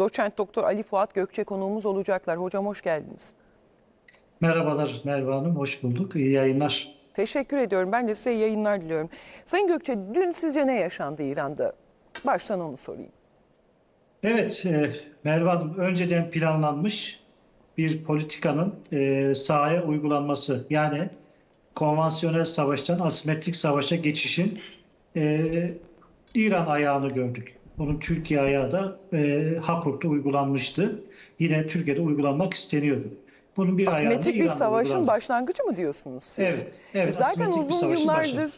Doçent Doktor Ali Fuat Gökçe konuğumuz olacaklar. Hocam hoş geldiniz. Merhabalar Merve Hanım, hoş bulduk. İyi yayınlar. Teşekkür ediyorum. Ben de size yayınlar diliyorum. Sayın Gökçe dün sizce ne yaşandı İran'da? Baştan onu sorayım. Evet, e, Merve Hanım, önceden planlanmış bir politikanın e, sahaya uygulanması. Yani konvansiyonel savaştan asimetrik savaşa geçişin e, İran ayağını gördük. Bunun Türkiye ayağı da e, Hakurt'ta uygulanmıştı. Yine Türkiye'de uygulanmak isteniyordu. Bunun bir Asimetrik bir savaşın uygulandı. başlangıcı mı diyorsunuz siz? Evet, evet, Zaten asimetrik bir uzun yıllardır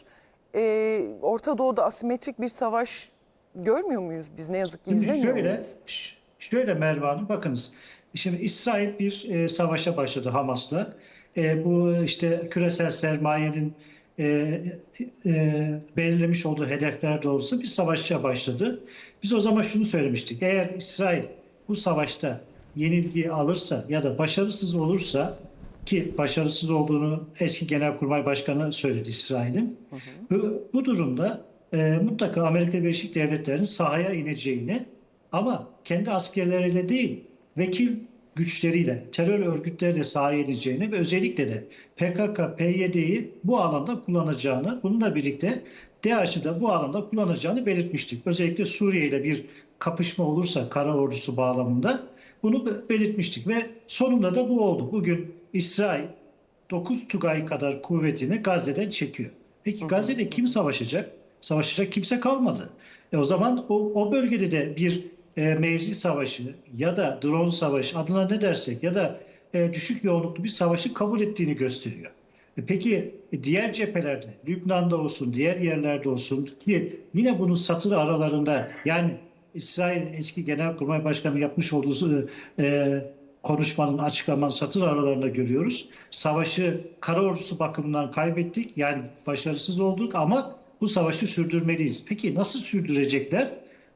e, Orta Doğu'da asimetrik bir savaş görmüyor muyuz biz? Ne yazık ki izlemiyor şöyle, muyuz? şöyle Merve Hanım bakınız. Şimdi İsrail bir e, savaşa başladı Hamas'la. E, bu işte küresel sermayenin e, e, belirlemiş olduğu hedefler doğrusu bir savaşa başladı. Biz o zaman şunu söylemiştik. Eğer İsrail bu savaşta yenilgi alırsa ya da başarısız olursa ki başarısız olduğunu eski Genelkurmay Başkanı söyledi İsrail'in. Bu, bu durumda e, mutlaka Amerika Birleşik Devletleri'nin sahaya ineceğini ama kendi askerleriyle değil, vekil güçleriyle, terör örgütleriyle sahaya ineceğini ve özellikle de PKK, PYD'yi bu alanda kullanacağını, bununla birlikte DAEŞ'i de bu alanda kullanacağını belirtmiştik. Özellikle Suriye ile bir kapışma olursa kara ordusu bağlamında bunu be- belirtmiştik ve sonunda da bu oldu. Bugün İsrail 9 Tugay kadar kuvvetini Gazze'den çekiyor. Peki Gazze'de kim savaşacak? Savaşacak kimse kalmadı. E o zaman o, o bölgede de bir e, mevzi savaşı ya da drone savaşı adına ne dersek ya da e, düşük yoğunluklu bir savaşı kabul ettiğini gösteriyor. E peki e, diğer cephelerde, Lübnan'da olsun, diğer yerlerde olsun ki yine bunun satır aralarında yani İsrail eski Genelkurmay Başkanı yapmış olduğu e, konuşmanın açıklamanın satır aralarında görüyoruz. Savaşı kara ordusu bakımından kaybettik. Yani başarısız olduk ama bu savaşı sürdürmeliyiz. Peki nasıl sürdürecekler?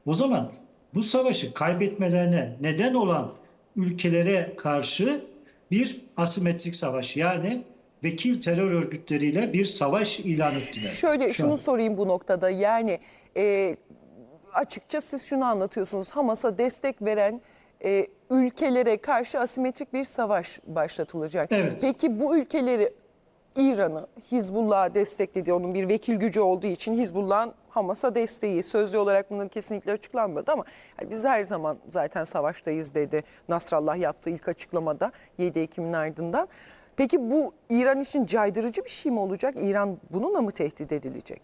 O zaman bu savaşı kaybetmelerine neden olan ülkelere karşı bir asimetrik savaş yani vekil terör örgütleriyle bir savaş ilan ettiler. Şöyle Şu şunu an. sorayım bu noktada yani e, açıkça siz şunu anlatıyorsunuz Hamas'a destek veren e, ülkelere karşı asimetrik bir savaş başlatılacak. Evet. Peki bu ülkeleri İran'ı Hizbullah'a destekledi. Onun bir vekil gücü olduğu için Hizbullah'ın Hamas'a desteği sözlü olarak bunların kesinlikle açıklanmadı ama yani biz her zaman zaten savaştayız dedi Nasrallah yaptığı ilk açıklamada 7 Ekim'in ardından. Peki bu İran için caydırıcı bir şey mi olacak? İran bununla mı tehdit edilecek?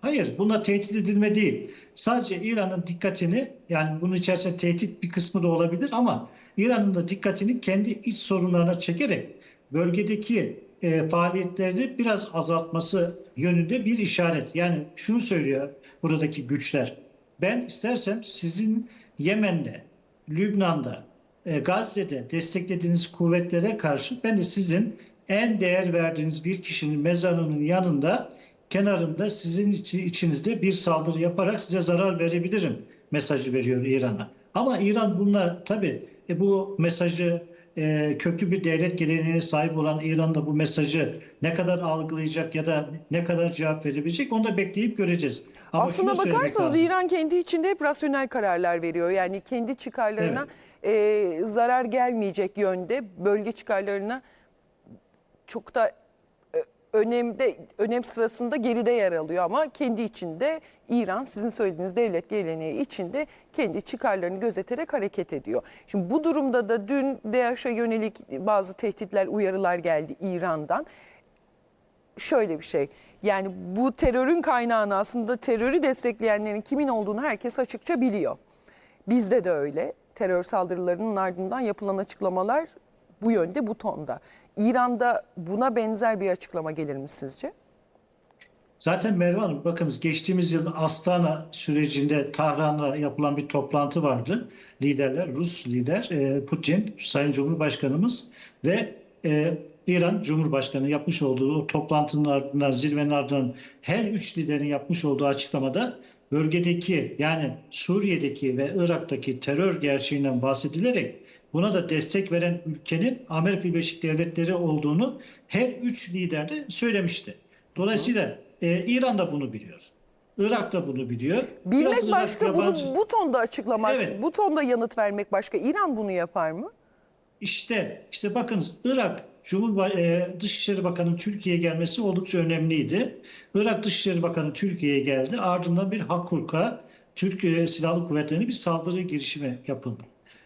Hayır, buna tehdit edilme değil. Sadece İran'ın dikkatini, yani bunun içerisinde tehdit bir kısmı da olabilir ama İran'ın da dikkatini kendi iç sorunlarına çekerek bölgedeki e, faaliyetlerini biraz azaltması yönünde bir işaret. Yani şunu söylüyor buradaki güçler. Ben istersem sizin Yemen'de, Lübnan'da, e, Gazze'de desteklediğiniz kuvvetlere karşı ben de sizin en değer verdiğiniz bir kişinin mezarının yanında kenarında sizin içi- içinizde bir saldırı yaparak size zarar verebilirim mesajı veriyor İran'a. Ama İran bununla tabii e, bu mesajı e, köklü bir devlet geleneğine sahip olan İran da bu mesajı ne kadar algılayacak ya da ne kadar cevap verebilecek onu da bekleyip göreceğiz. Ama Aslında bakarsanız. İran kendi içinde hep rasyonel kararlar veriyor. Yani kendi çıkarlarına e, zarar gelmeyecek yönde bölge çıkarlarına çok da önemde önem sırasında geride yer alıyor ama kendi içinde İran sizin söylediğiniz devlet geleneği içinde kendi çıkarlarını gözeterek hareket ediyor. Şimdi bu durumda da dün DAEŞ'e yönelik bazı tehditler, uyarılar geldi İran'dan şöyle bir şey. Yani bu terörün kaynağını aslında terörü destekleyenlerin kimin olduğunu herkes açıkça biliyor. Bizde de öyle. Terör saldırılarının ardından yapılan açıklamalar bu yönde, bu tonda. İran'da buna benzer bir açıklama gelir mi sizce? Zaten Merve Hanım bakınız geçtiğimiz yıl Astana sürecinde Tahran'la yapılan bir toplantı vardı. Liderler, Rus lider e, Putin, Sayın Cumhurbaşkanımız ve e, İran Cumhurbaşkanı yapmış olduğu o toplantının ardından, zirvenin ardından her üç liderin yapmış olduğu açıklamada bölgedeki yani Suriye'deki ve Irak'taki terör gerçeğinden bahsedilerek buna da destek veren ülkenin Amerika Birleşik Devletleri olduğunu her üç lider de söylemişti. Dolayısıyla e, İran da bunu biliyor. Irak da bunu biliyor. Biraz Bilmek Irak başka, bunu yabancı- bu tonda açıklamak, Evet. bu tonda yanıt vermek başka. İran bunu yapar mı? İşte, işte bakınız Irak Cumhurba e, Dışişleri Bakanı Türkiye'ye gelmesi oldukça önemliydi. Irak Dışişleri Bakanı Türkiye'ye geldi. Ardından bir Hakkuri'ye Türk e, Silahlı Kuvvetleri'ne bir saldırı girişimi yapıldı.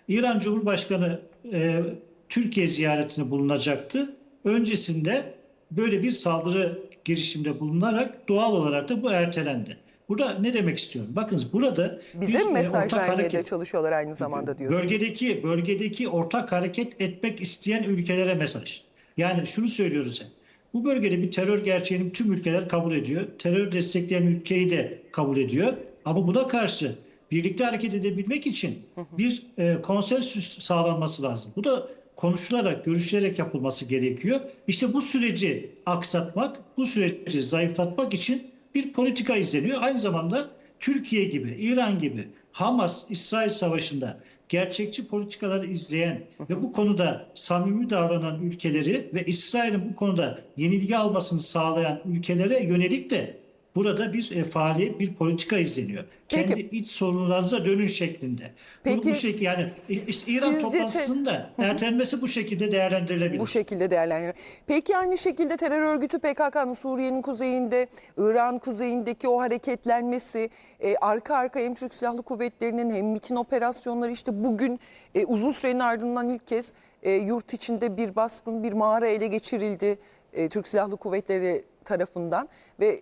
İran Cumhurbaşkanı e, Türkiye ziyaretine bulunacaktı. Öncesinde böyle bir saldırı girişiminde bulunarak doğal olarak da bu ertelendi. Burada ne demek istiyorum? Bakınız burada Bize bir, e, mesaj ortak vermeye de hareket- çalışıyorlar aynı zamanda diyorsunuz. Bölgedeki bölgedeki ortak hareket etmek isteyen ülkelere mesaj. Yani şunu söylüyoruz hep. Bu bölgede bir terör gerçeğini tüm ülkeler kabul ediyor. Terör destekleyen ülkeyi de kabul ediyor. Ama buna karşı birlikte hareket edebilmek için bir e, konsensüs sağlanması lazım. Bu da konuşularak, görüşülerek yapılması gerekiyor. İşte bu süreci aksatmak, bu süreci zayıflatmak için bir politika izleniyor. Aynı zamanda Türkiye gibi, İran gibi Hamas-İsrail savaşında gerçekçi politikaları izleyen ve bu konuda samimi davranan ülkeleri ve İsrail'in bu konuda yenilgi almasını sağlayan ülkelere yönelik de burada bir e, faaliyet, bir politika izleniyor. Peki. Kendi iç sorunlarınıza dönün şeklinde. Bunu Peki, bu şekilde yani işte İran sizce toplantısının da ertelenmesi bu şekilde değerlendirilebilir. Bu şekilde değerlendirir. Peki aynı şekilde terör örgütü PKK'nın Suriye'nin kuzeyinde, İran kuzeyindeki o hareketlenmesi, e, arka arkaya hem Türk Silahlı Kuvvetleri'nin hem MİT'in operasyonları işte bugün e, uzun sürenin ardından ilk kez e, yurt içinde bir baskın, bir mağara ele geçirildi e, Türk Silahlı Kuvvetleri tarafından ve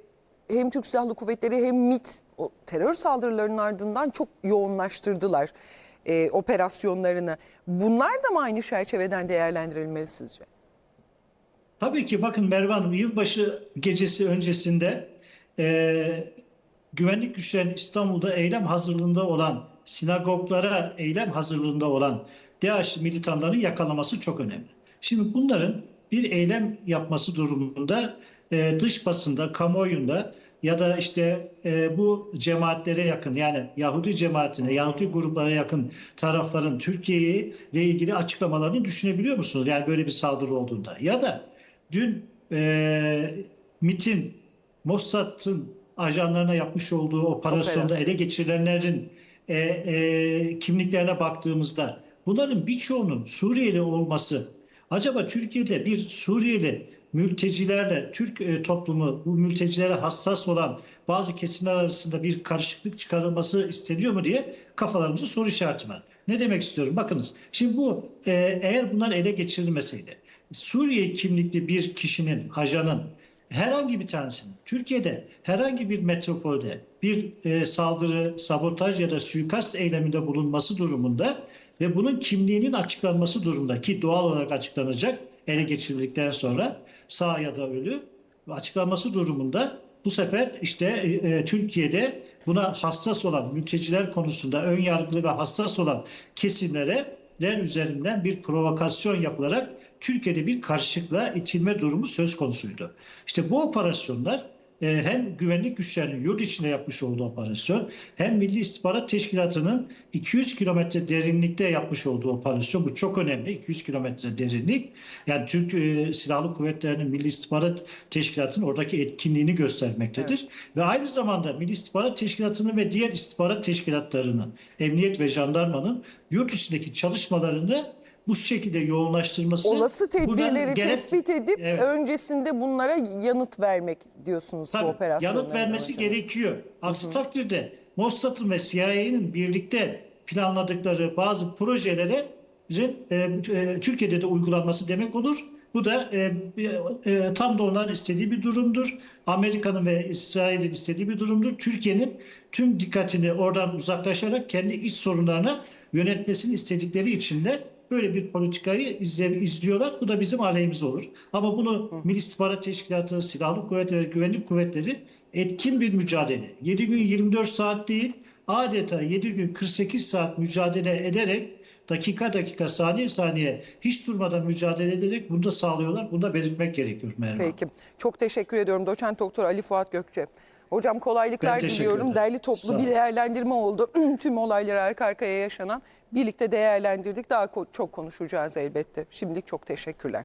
hem Türk Silahlı Kuvvetleri hem MİT o terör saldırılarının ardından çok yoğunlaştırdılar e, operasyonlarını. Bunlar da mı aynı çerçeveden değerlendirilmeli sizce? Tabii ki bakın Merve Hanım yılbaşı gecesi öncesinde e, güvenlik güçlerinin İstanbul'da eylem hazırlığında olan sinagoglara eylem hazırlığında olan DAEŞ militanlarının yakalaması çok önemli. Şimdi bunların bir eylem yapması durumunda e, dış basında, kamuoyunda ya da işte e, bu cemaatlere yakın yani Yahudi cemaatine, Yahudi gruplara yakın tarafların Türkiye ile ilgili açıklamalarını düşünebiliyor musunuz? Yani böyle bir saldırı olduğunda. Ya da dün e, MIT'in, Mossad'ın ajanlarına yapmış olduğu operasyonda Operasyon. ele geçirilenlerin e, e, kimliklerine baktığımızda bunların birçoğunun Suriyeli olması acaba Türkiye'de bir Suriyeli mültecilerle Türk e, toplumu bu mültecilere hassas olan bazı kesimler arasında bir karışıklık çıkarılması isteniyor mu diye kafalarımızda soru işareti var. Ne demek istiyorum? Bakınız şimdi bu e, eğer bunlar ele geçirilmeseydi Suriye kimlikli bir kişinin, ajanın herhangi bir tanesinin Türkiye'de herhangi bir metropolde bir e, saldırı, sabotaj ya da suikast eyleminde bulunması durumunda ve bunun kimliğinin açıklanması durumunda ki doğal olarak açıklanacak ele geçirildikten sonra sağ ya da ölü açıklanması durumunda bu sefer işte e, e, Türkiye'de buna hassas olan mülteciler konusunda ön yargılı ve hassas olan kesimlere der üzerinden bir provokasyon yapılarak Türkiye'de bir karışıklığa itilme durumu söz konusuydu. İşte bu operasyonlar hem güvenlik güçlerinin yurt içinde yapmış olduğu operasyon hem Milli İstihbarat Teşkilatı'nın 200 kilometre derinlikte yapmış olduğu operasyon. Bu çok önemli 200 kilometre derinlik. Yani Türk e, Silahlı Kuvvetleri'nin Milli İstihbarat Teşkilatı'nın oradaki etkinliğini göstermektedir. Ve aynı zamanda Milli İstihbarat Teşkilatı'nın ve diğer istihbarat teşkilatlarının emniyet ve jandarmanın yurt içindeki çalışmalarını bu şekilde yoğunlaştırması Olası tedbirleri gerek- tespit edip Evet. öncesinde bunlara yanıt vermek diyorsunuz bu Tabii, operasyonlara. yanıt vermesi gerekiyor. Aksi takdirde Mossad'ın ve CIA'nin birlikte planladıkları bazı projelere e, e, Türkiye'de de uygulanması demek olur. Bu da e, e, tam da onların istediği bir durumdur. Amerika'nın ve İsrail'in istediği bir durumdur. Türkiye'nin tüm dikkatini oradan uzaklaşarak kendi iç sorunlarına yönetmesini istedikleri için de böyle bir politikayı izle, izliyorlar. Bu da bizim aleyhimize olur. Ama bunu Milli İstihbarat Teşkilatı, Silahlı Kuvvetleri, Güvenlik Kuvvetleri etkin bir mücadele. 7 gün 24 saat değil, adeta 7 gün 48 saat mücadele ederek dakika dakika saniye saniye hiç durmadan mücadele ederek bunu da sağlıyorlar. Bunu da belirtmek gerekiyor Merve. Hanım. Peki. Çok teşekkür ediyorum Doçent Doktor Ali Fuat Gökçe. Hocam kolaylıklar diliyorum. ederim. Derli toplu bir değerlendirme oldu. Tüm olayları arka arkaya yaşanan birlikte değerlendirdik. Daha çok konuşacağız elbette. Şimdilik çok teşekkürler.